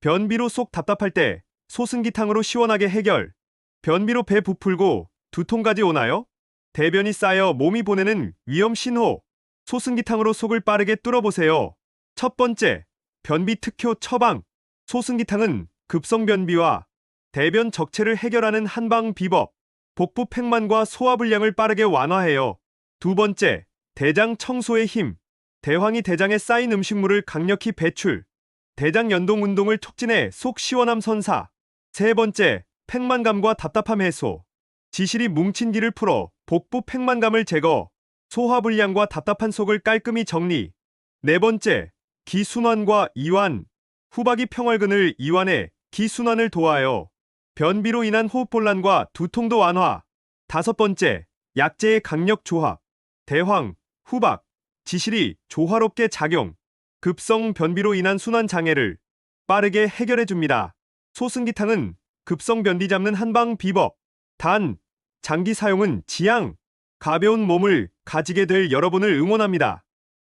변비로 속 답답할 때 소승기탕으로 시원하게 해결. 변비로 배 부풀고 두통까지 오나요? 대변이 쌓여 몸이 보내는 위험 신호. 소승기탕으로 속을 빠르게 뚫어보세요. 첫 번째, 변비 특효 처방. 소승기탕은 급성 변비와 대변 적체를 해결하는 한방 비법. 복부 팽만과 소화불량을 빠르게 완화해요. 두 번째, 대장 청소의 힘. 대황이 대장에 쌓인 음식물을 강력히 배출. 대장 연동 운동을 촉진해 속 시원함 선사. 세 번째, 팽만감과 답답함 해소. 지실이 뭉친 기를 풀어 복부 팽만감을 제거. 소화불량과 답답한 속을 깔끔히 정리. 네 번째, 기순환과 이완. 후박이 평월근을 이완해 기순환을 도와요. 변비로 인한 호흡곤란과 두통도 완화. 다섯 번째, 약재의 강력 조합. 대황, 후박, 지실이 조화롭게 작용. 급성 변비로 인한 순환 장애를 빠르게 해결해 줍니다. 소승기탕은 급성 변비 잡는 한방 비법. 단, 장기 사용은 지양. 가벼운 몸을 가지게 될 여러분을 응원합니다.